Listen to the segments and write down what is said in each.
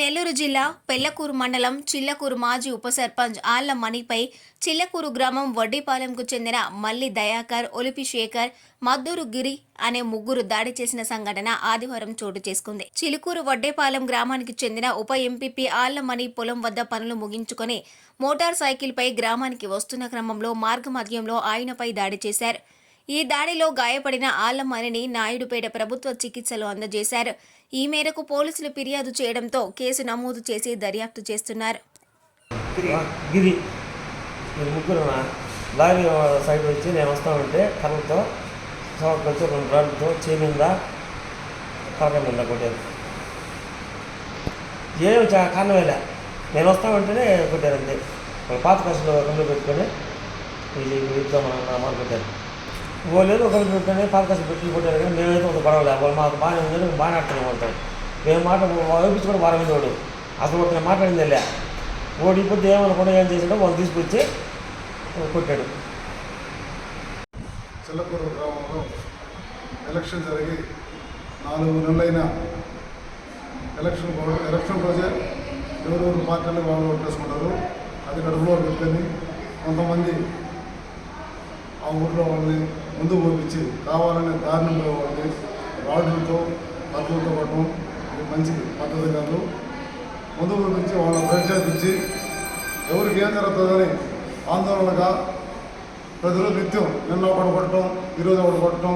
నెల్లూరు జిల్లా పెళ్ళకూరు మండలం చిల్లకూరు మాజీ ఉప సర్పంచ్ ఆళ్ళ మణిపై చిల్లకూరు గ్రామం వడ్డీపాలెంకు చెందిన మల్లి దయాకర్ ఒలిపి శేఖర్ మద్దూరు గిరి అనే ముగ్గురు దాడి చేసిన సంఘటన ఆదివారం చోటు చేసుకుంది. చిలుకూరు వడ్డేపాలెం గ్రామానికి చెందిన ఉప ఎంపీపీ ఆళ్ళమణి పొలం వద్ద పనులు ముగించుకొని మోటార్ సైకిల్పై గ్రామానికి వస్తున్న క్రమంలో మార్గమధ్యంలో ఆయనపై దాడి చేశారు. ఈ దాడిలో గాయపడిన ఆళ్ళమణిని నాయుడుపేట ప్రభుత్వ చికిత్సలు అందజేశారు ఈ మేరకు పోలీసులు ఫిర్యాదు చేయడంతో కేసు నమోదు చేసి దర్యాప్తు చేస్తున్నారు ముగ్గురు లారీ సైడ్ వచ్చి నేను వస్తా ఉంటే కర్రలతో వచ్చి రెండు రాళ్ళతో చేమిందా మీద మీద కొట్టారు ఏం కారణం కారణమేలే నేను వస్తా ఉంటేనే కొట్టారు అంతే పాత కసులు కళ్ళు పెట్టుకొని ఇది ఇద్దాం మనం కొట్టారు పోలేదు ఒకరికి పెట్టుకొని పాత కసులు పెట్టుకుని కొట్టారు కానీ మేమైతే ఒక గొడవ లేదు. వాళ్ళు మాకు బాగానే ఉందని బాగానే ఆడుతున్నాం వాళ్ళతో. మేము మాట వైపించి కూడా బాగా వాడు. అసలు ఒకటి మాట్లాడింది లే ఓడిపోతే ఏమనుకుండా ఏం చేసాడో వాళ్ళు తీసుకొచ్చి కొట్టాడు. చిల్లకూరు గ్రామంలో ఎలక్షన్ జరిగి నాలుగు నెలలైన ఎలక్షన్ ఎలక్షన్ రోజే ఎవరెవరు పార్టీలు వాళ్ళు ఓటేసుకుంటారు అది గడుపులో పెట్టుకొని కొంతమంది ఆ ఊర్లో వాళ్ళని ముందు పంపించి కావాలనే దారుణం వాళ్ళని రాడ్లతో కత్తులతో పడటం ఇది మంచి పద్ధతి కాదు. ముందు పంపించి వాళ్ళని ప్రేక్షించి ఎవరికి ఏం జరుగుతుందని ఆందోళనగా ప్రజలు నిత్యం నిన్న ఒకటి కొట్టడం ఈరోజు ఒకటి కొట్టడం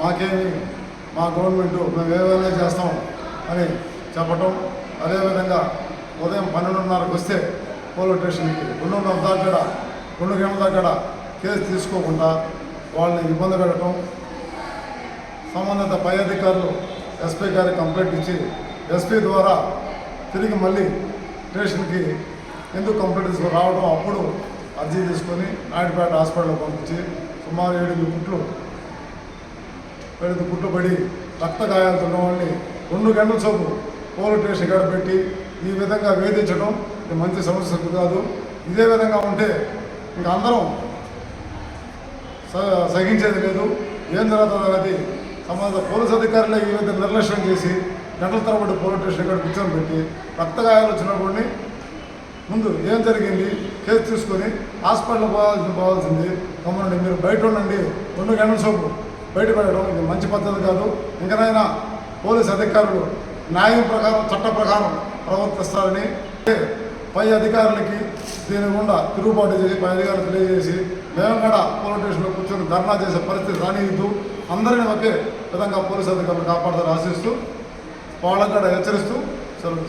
మాకేమి మా గవర్నమెంట్ మేము ఏమైనా చేస్తాం అని చెప్పటం. అదేవిధంగా ఉదయం పన్నెండున్నరకు వస్తే పోలీస్ స్టేషన్కి రెండున్నర దాకా రెండు గంటల దాకా కేసు తీసుకోకుండా వాళ్ళని ఇబ్బంది పెట్టడం సంబంధిత పై అధికారులు ఎస్పీ గారికి కంప్లైంట్ ఇచ్చి ఎస్పీ ద్వారా తిరిగి మళ్ళీ స్టేషన్కి ఎందుకు కంప్లైంట్ తీసుకుని రావడం అప్పుడు అర్జీ తీసుకొని నాయుడుపేట హాస్పిటల్కి పంపించి సుమారు ఏడు గుట్లు ఏడు గుట్లు పడి రక్త గాయాలతో ఉన్న రెండు గంటల చోపు పోలీస్ స్టేషన్ గడ పెట్టి ఈ విధంగా వేధించడం ఇది మంచి సమస్య కాదు. ఇదే విధంగా ఉంటే ఇంక అందరం సహించేది లేదు. ఏం జరుగుతుంది అది సంబంధిత పోలీస్ అధికారులు ఈ విధంగా నిర్లక్ష్యం చేసి గంటల తరబడి పోలీస్ స్టేషన్ ఇక్కడ కూర్చొని పెట్టి రక్తగాయాలు వచ్చినప్పుడు ముందు ఏం జరిగింది? కేసు తీసుకొని హాస్పిటల్ పోవాల్సింది పోవాల్సింది. గమనండి మీరు బయట ఉండండి. రెండు గంటల సోపు బయట పెట్టడం ఇది మంచి పద్ధతి కాదు. ఇంకనైనా పోలీస్ అధికారులు న్యాయం ప్రకారం చట్ట ప్రకారం ప్రవర్తిస్తారని పై అధికారులకి దీని గుండా తిరుగుబాటు చేసి పై అధికారులు తెలియజేసి మేము కూడా పోలీస్ స్టేషన్లో కూర్చొని ధర్నా చేసే పరిస్థితి రానియద్దు. అందరినీ ఒకే విధంగా పోలీస్ అధికారులు కాపాడతారు ఆశిస్తూ వాళ్ళకు కూడా హెచ్చరిస్తూ సెలవు